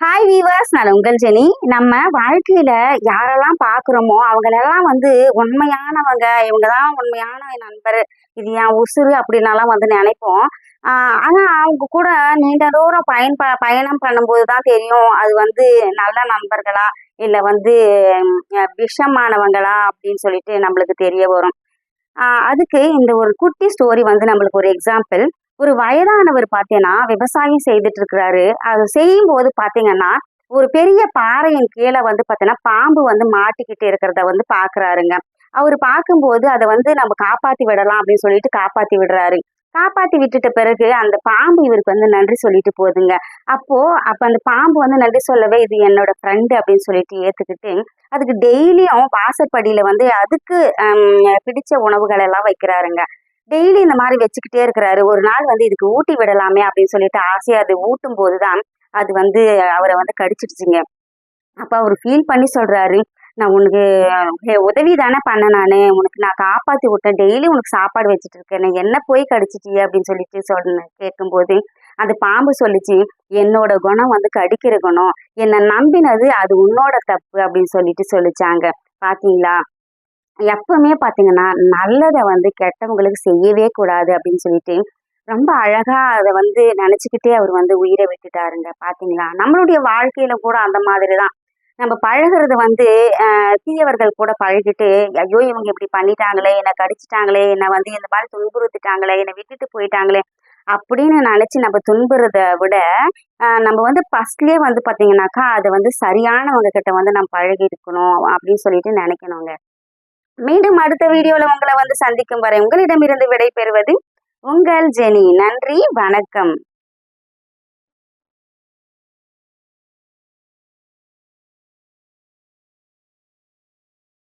Hi viewers நான் உங்கள் Jenny. நம்ம வாழ்க்கையில யாரெல்லாம் பார்க்குறோமோ அவங்களெல்லாம் வந்து உண்மையானவங்க. இவங்க தான் உண்மையான நண்பர். இது என் உசுறு அப்படின்னாலாம் வந்து நினைப்போம். ஆஹ் ஆனா அவங்க கூட நீண்ட தூரம் பயன் ப பயணம் பண்ணும்போது தான் தெரியும். அது வந்து நல்ல நண்பர்களா இல்லை வந்து விஷமானவங்களா அப்படின்னு சொல்லிட்டு நம்மளுக்கு தெரிய வரும். அதுக்கு இந்த ஒரு குட்டி ஸ்டோரி வந்து நம்மளுக்கு ஒரு எக்ஸாம்பிள் ஒரு வயதானவர் பார்த்தீங்கன்னா விவசாயம் செய்துட்டு இருக்கிறாரு அது செய்யும் போது பார்த்தீங்கன்னா ஒரு பெரிய பாறையின் கீழே வந்து பார்த்தீங்கன்னா பாம்பு வந்து மாட்டிக்கிட்டு இருக்கிறத வந்து பார்க்கறாருங்க அவர் பார்க்கும்போது அதை வந்து நம்ம காப்பாத்தி விடலாம் அப்படின்னு சொல்லிட்டு காப்பாத்தி விடுறாரு. காப்பாத்தி விட்டுட்ட பிறகு அந்த பாம்பு இவருக்கு வந்து நன்றி சொல்லிட்டு போகுதுங்க. அப்போ அப்ப அந்த பாம்பு வந்து நன்றி சொல்லவே இது என்னோட ஃப்ரெண்டு அப்படின்னு சொல்லிட்டு ஏத்துக்கிட்டு அதுக்கு டெய்லியும் வாசற்படியில வந்து அதுக்கு பிடிச்ச உணவுகள் எல்லாம் வைக்கிறாருங்க. டெய்லி இந்த மாதிரி வச்சுக்கிட்டே இருக்கிறாரு. ஒரு நாள் வந்து இதுக்கு ஊட்டி விடலாமே அப்படின்னு சொல்லிட்டு ஆசையா அது ஊட்டும் போதுதான் அது வந்து அவரை வந்து கடிச்சிடுச்சுங்க. அப்ப அவர் ஃபீல் பண்ணி சொல்றாரு நான் உனக்கு உதவி தானே பண்ண நான். உனக்கு நான் காப்பாத்தி விட்டேன். டெய்லி உனக்கு சாப்பாடு வச்சுட்டு இருக்கேன். என்ன போய் கடிச்சிட்டியே அப்படின்னு சொல்லிட்டு சொன்ன கேட்கும்போது அந்த பாம்பு சொல்லிச்சு என்னோட குணம் வந்து கடிக்கிற குணம். என்னை நம்பினது அது உன்னோட தப்பு அப்படின்னு சொல்லிட்டு சொல்லிச்சாங்க. பாத்தீங்களா? எப்பவுமே பார்த்தீங்கன்னா நல்லதை வந்து கெட்டவங்களுக்கு செய்யவே கூடாது அப்படின்னு சொல்லிட்டு ரொம்ப அழகா அதை வந்து நினச்சிக்கிட்டே அவர் வந்து உயிரை விட்டுட்டாருங்க பார்த்தீங்களா நம்மளுடைய வாழ்க்கையில கூட அந்த மாதிரி தான் நம்ம பழகிறது வந்து தீயவர்கள் கூட பழகிட்டு ஐயோ இவங்க இப்படி பண்ணிட்டாங்களே என்னை கடிச்சிட்டாங்களே என்னை வந்து இந்த மாதிரி துன்புறுத்திட்டாங்களே என்னை விட்டுட்டு போயிட்டாங்களே அப்படின்னு நினச்சி நம்ம துன்புறத விட நம்ம வந்து ஃபர்ஸ்ட்லேயே வந்து பார்த்தீங்கன்னாக்கா அது வந்து சரியானவங்க கிட்ட வந்து நம்ம பழகி இருக்கணும் அப்படின்னு சொல்லிட்டு நினைக்கணுங்க. மீண்டும் அடுத்த வீடியோல உங்களை வந்து சந்திக்கும் வரை உங்களிடமிருந்து விடை பெறுவது உங்கள் ஜெனி. நன்றி வணக்கம்.